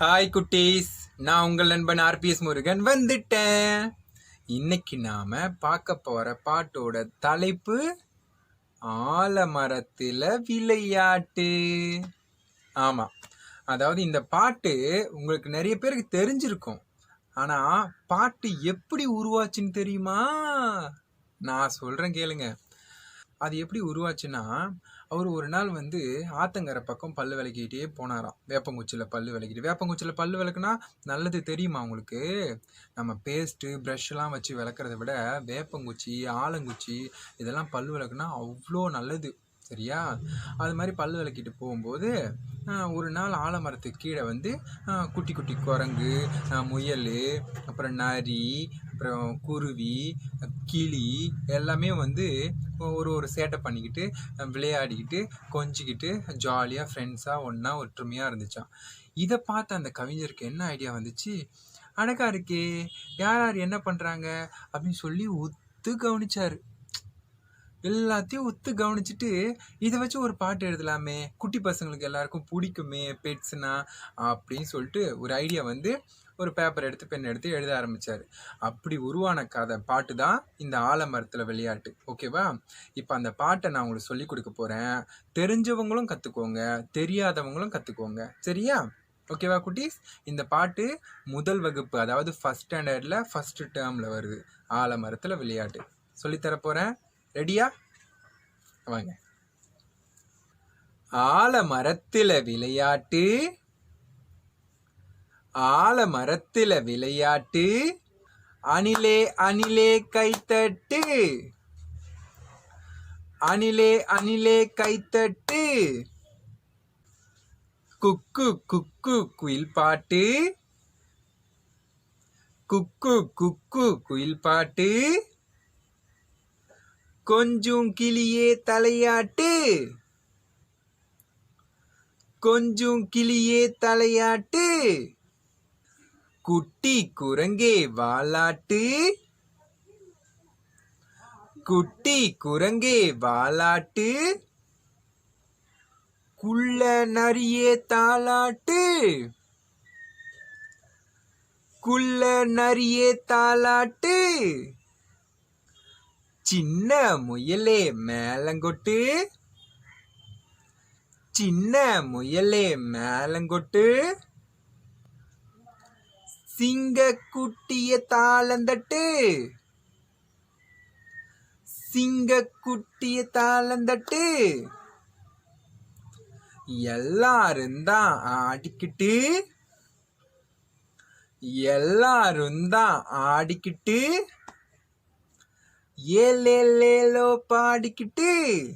Hi குட்டீஸ். நான் உங்கள் நண்பன் ஆர்பிஎஸ் முருகன் வந்துட்டேன். இன்னைக்கு நாம பார்க்க போற பாட்டோட தலைப்பு ஆலமரத்தில் விளையாட்டு. ஆமாம் அதாவது இந்த பாட்டு உங்களுக்கு நிறைய பேருக்கு தெரிஞ்சிருக்கும். ஆனால் பாட்டு எப்படி உருவாச்சுன்னு தெரியுமா? நான் சொல்கிறேன் கேளுங்க. அது எப்படி உருவாச்சுன்னா அவர் ஒரு நாள் வந்து ஆத்தங்கரை பக்கம் பல்லு விளக்கிக்கிட்டே போனாராம். வேப்பங்குச்சியில் பல்லு விளக்கிட்டு. வேப்பங்குச்சியில் பல்லு விளக்குனா நல்லது தெரியுமா உங்களுக்கு? நம்ம பேஸ்ட்டு ப்ரஷ்லாம் வச்சு விளக்குறத விட வேப்பங்குச்சி ஆலங்குச்சி இதெல்லாம் பல்லு விளக்குனா அவ்வளோ நல்லது. சரியா? அது மாதிரி பல்லு விளக்கிட்டு போகும்போது ஒரு நாள் ஆலமரத்துக்கு கீழே வந்து குட்டி குட்டி குரங்கு முயல் அப்புறம் நரி அப்புறம் குருவி கிளி எல்லாமே வந்து ஒரு ஒரு சேட்டை பண்ணிக்கிட்டு விளையாடிக்கிட்டு கொஞ்சிக்கிட்டு ஜாலியாக ஃப்ரெண்ட்ஸாக ஒன்றா ஒற்றுமையாக இருந்துச்சான் இதை பார்த்த அந்த கவிஞருக்கு என்ன ஐடியா வந்துச்சு? அழகா இருக்கே யார் யார் என்ன பண்ணுறாங்க அப்படின்னு சொல்லி ஒத்து கவனிச்சார். எல்லாத்தையும் ஒத்து கவனிச்சுட்டு இதை வச்சு ஒரு பாட்டு எழுதலாமே. குட்டி பசங்களுக்கு எல்லாருக்கும் பிடிக்குமே பெட்ஸ்னா அப்படின்னு சொல்லிட்டு ஒரு ஐடியா வந்து ஒரு பேப்பர் எடுத்து பென் எடுத்து எழுத ஆரம்பிச்சார். அப்படி உருவான கதை பாட்டு தான் இந்த ஆலமரத்தில் விளையாட்டு. ஓகேவா இப்போ அந்த பாட்டை நான் உங்களுக்கு சொல்லி கொடுக்க போகிறேன் தெரிஞ்சவங்களும் கற்றுக்கோங்க தெரியாதவங்களும் கற்றுக்கோங்க சரியா? ஓகேவா குட்டீஸ்? இந்த பாட்டு முதல் வகுப்பு அதாவது ஃபஸ்ட் ஸ்டாண்டர்டில் ஃபஸ்ட்டு டேர்மில் வருது. ஆலமரத்தில் விளையாட்டு. சொல்லித்தர போகிறேன் ரெடியா? வாங்க. ஆலமரத்தில விளையாட்டு ஆலமரத்தில விளையாட்டு அணிலே அணிலே கைத்தட்டு அணிலே அணிலே கைத்தட்டு குக்கு குக்கு குயில் பாட்டு குக்கு குக்கு குயில் பாட்டு கொஞ்சம் கிளியே தலையாட்டு. கொஞ்சம் கிளியே தலையாட்டு. குட்டி குரங்கே வாலாட்டு. குட்டி குரங்கே வாலாட்டு. குள்ள நரியே தாலாட்டு குள்ள நரியே தாலாட்டு சின்ன முயலே மேலங்கொட்டு. சின்ன முயலே மேலங்கொட்டு. சிங்க குட்டிய தாளந்தட்டு. சிங்க குட்டிய தாளந்தட்டு. எல்லாரும் தான் ஆடிக்கிட்டு. எல்லாரும் தான் ஆடிக்கிட்டு. ஏலேலேலோ பாடிக்கிட்டு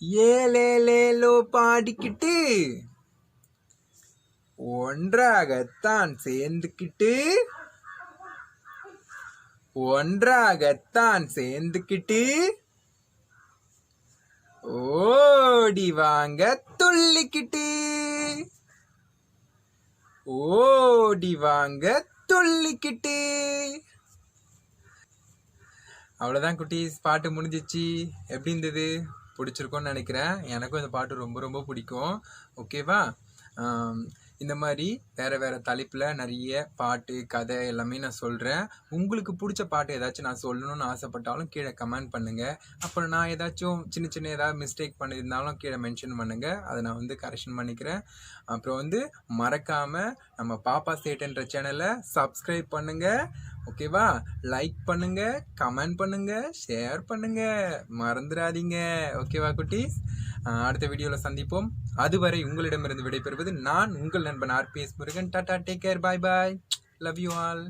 ஏலேலேலோ பாடிக்கிட்டு ஒன்றாகத்தான் சேர்ந்துக்கிட்டு ஒன்றாகத்தான் சேர்ந்துக்கிட்டு ஓடி வாங்க துள்ளிக்கிட்டு ஓடி வாங்க துள்ளிக்கிட்டு. அவ்வளோதான் குட்டீஸ். பாட்டு முடிஞ்சிச்சு. எப்படி இருந்தது? பிடிச்சிருக்கோன்னு நினைக்கிறேன். எனக்கும் இந்த பாட்டு ரொம்ப ரொம்ப பிடிக்கும். ஓகேவா இந்த மாதிரி வேறு வேறு தலைப்பில் நிறைய பாட்டு கதை எல்லாமே நான் சொல்கிறேன் உங்களுக்கு பிடிச்ச பாட்டு ஏதாச்சும் நான் சொல்லணும்னு ஆசைப்பட்டாலும் கீழே கமெண்ட் பண்ணுங்கள் அப்புறம் நான் ஏதாச்சும் சின்ன சின்ன ஏதாவது மிஸ்டேக் பண்ணியிருந்தாலும் கீழே மென்ஷன் பண்ணுங்கள் அதை நான் வந்து கரெக்ஷன் பண்ணிக்கிறேன். அப்புறம் வந்து மறக்காமல் நம்ம பாப்பா சேட்டன்ற சேனலை சப்ஸ்கிரைப் பண்ணுங்கள் ஓகேவா? லைக் பண்ணுங்க கமெண்ட் பண்ணுங்க ஷேர் பண்ணுங்க. மறந்துடாதீங்க ஓகேவா குட்டீஸ்? அடுத்த வீடியோவில் சந்திப்போம். அதுவரை உங்களிடமிருந்து விடைபெறுவது நான் உங்கள் நண்பன் RBS Murugan. Tata take care bye bye love you all